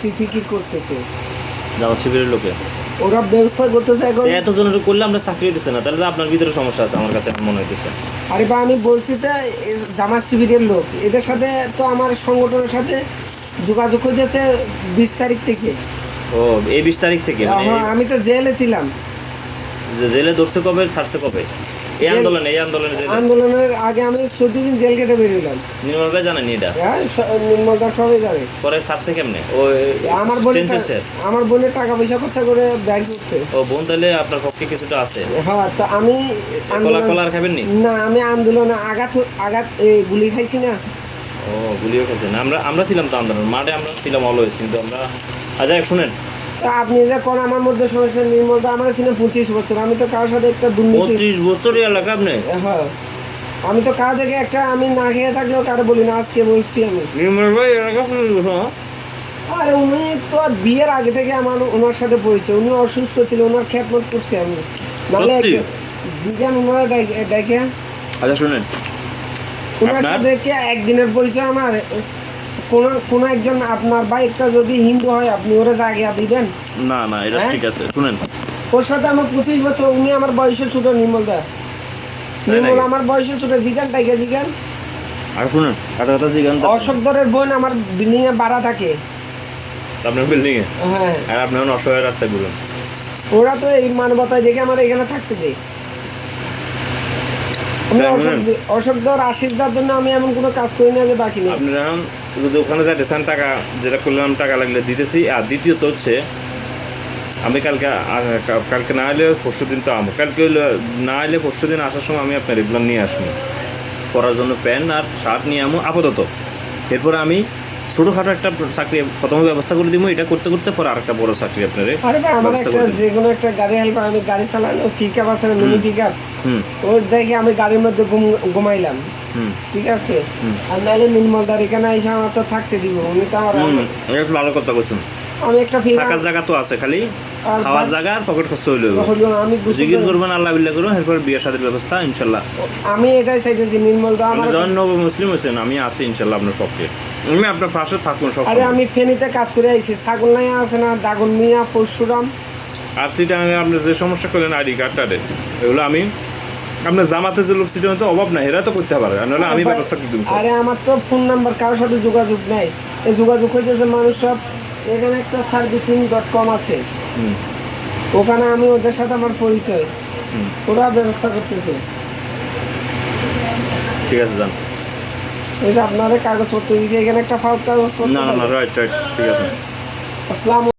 কি করতেছে? জামাত শিবিরের লোকে। ওরা ব্যবস্থা করতেছে এখন? করলে আমরা চাকরি না তাহলে আপনার ভিতরে সমস্যা আছে আমার কাছে মনে হইতেছে। আরে বা আমি বলছি তো এ জামাত শিবিরের লোক এদের সাথে তো আমার সংগঠনের সাথে যোগাযোগ হয়েছে বিশ তারিখ থেকে। ও এই বিশ তারিখ থেকে মানে হ্যাঁ, আমি তো জেলে ছিলাম। জেলে ধরছে কবে ছাড়ছে কবে? এই আন্দোলনে এই আন্দোলনে আন্দোলনের আগে আমি চোদ্দ দিন জেল কেটে বেরিয়েলাম নির্মল ভাই জানেনি এটা? হ্যাঁ সবাই পরে কেমনে? ও আমার আমার বোনের টাকা পয়সা খরচা করে ব্যাংক করছে ও বোন তাহলে আপনার পক্ষে কিছুটা আছে। হ্যাঁ তো আমি কলা খাবেন নি? না আমি আন্দোলনে আঘাত আঘাত গুলি খাইছি না। ও গুলিও খেয়েছেন আমরা আমরা ছিলাম তো আন্দোলন। মাঠে আমরা ছিলাম অলওয়েজ কিন্তু আমরা আচ্ছা শুনেন। আপনি যে কোন আমার মধ্যে সমস্যা আমার ছিল পঁচিশ বছর আমি তো কারোর সাথে একটা দুর্নীতি পঁচিশ বছরই এলাকা আপনি? হ্যাঁ। আমি তো কাজ থেকে একটা আমি না খেয়ে থাকলেও কারও বলি না আজকে বলছি আমি। নির্মল ভাই এলাকা বছর হ্যাঁ? আরে উনি তো আর বিয়ের আগে থেকে আমার ওনার সাথে পরিচয় উনি অসুস্থ ছিল ওনার খেদমত করছি আমি। নাহলে সত্যি? জিজ্ঞান ওনারা ডেকে আচ্ছা শুনেন। ওনার সাথে একদিনের পরিচয় আমার? কোন কোন একজন আপনার বাইকটা যদি হিন্দু হয় আপনি ওরা জায়গা দিবেন? না না এটা হ্যাঁ? ঠিক আছে শুনেন। ওর সাথে আমার পঁচিশ বছর উনি আমার বয়সে ছোট নির্মল দা। নির্মল আমার বয়সে ছোট জিগান টাইকে জিগান। আর শুনেন কথা জিগান। অশোক দরের বোন আমার বিল্ডিং এ ভাড়া থাকে। আপনার বিল্ডিং এ? হ্যাঁ। আর আপনি এখন অসহায় রাস্তায় বলুন ওরা তো এই মানবতায় দেখে আমার এখানে থাকতে দেয়। অশোক? দর জন্য আমি এমন কোনো কাজ করি না যে বাকি নেই। যদি ওখানে যাইতেছেন টাকা যেটা করলাম টাকা লাগলে দিতেছি। আর দ্বিতীয়ত হচ্ছে আমি কালকে কালকে না এলে পরশু দিন তো আমো। কালকে না এলে পরশু দিন আসার সময় আমি আপনার এগুলো নিয়ে আসব। পরার জন্য প্যান্ট আর শার্ট নিয়ে আমো আপাতত। এরপর আমি ছোটোখাটো একটা চাকরি প্রথমে ব্যবস্থা করে দিব এটা করতে করতে পরে আরেকটা বড় চাকরি আপনারে। যে কোনো একটা গাড়ি হেল্প আমি গাড়ি চালানো পিক আপ আছে মিনি পিক আপ ওর দেখে আমি গাড়ির মধ্যে ঘুমাইলাম। ঠিক আছে? আর নাহলে এখানে এসে আমার তো থাকতে দিব উনি তো আমার ভালো কথা বলছেন আমি একটা থাকার জায়গা তো আছে খালি খাওয়ার জায়গা আর পকেট খরচ হইলে। আমি জিগির করে- করবেন আল্লাহ বিল্লাহ করুন এরপর বিয়ে সাদের ব্যবস্থা ইনশাল্লাহ। আমি এটাই চাইতেছি নির্মলদা আপনি আমার মুসলিম হয়েছেন আমি আছি ইনশাল্লাহ আপনার পক্ষে। আমি আপনার পাশে থাকুন সব আরে আমি ফেনীতে কাজ করে আইছি ছাগল নাই আছে না দাগন মিয়া পরশুরাম। আর সিটা আমি আপনি যে সমস্যা করলেন আইডি কার্ডটারে এগুলো আমি আপনার জামাতে যে লোক সিটা তো অভাব নাই এরা তো করতে পারে নাহলে আমি ব্যবস্থা করে দিব আরে আমার তো ফোন নাম্বার কারোর সাথে যোগাযোগ নাই। এই যোগাযোগ হইতেছে মানুষ সব এখানে একটা সার্ভিসিং ডট কম আছে। ওখানে আমি ওদের সাথে আমার পরিচয়। ওরা ব্যবস্থা করতেছে। ঠিক আছে যান। এই যে আপনাদের কাগজপত্র দিয়েছে এখানে একটা ফাউল কাগজপত্র না না না রাইট রাইট ঠিক আছে। আসসালাম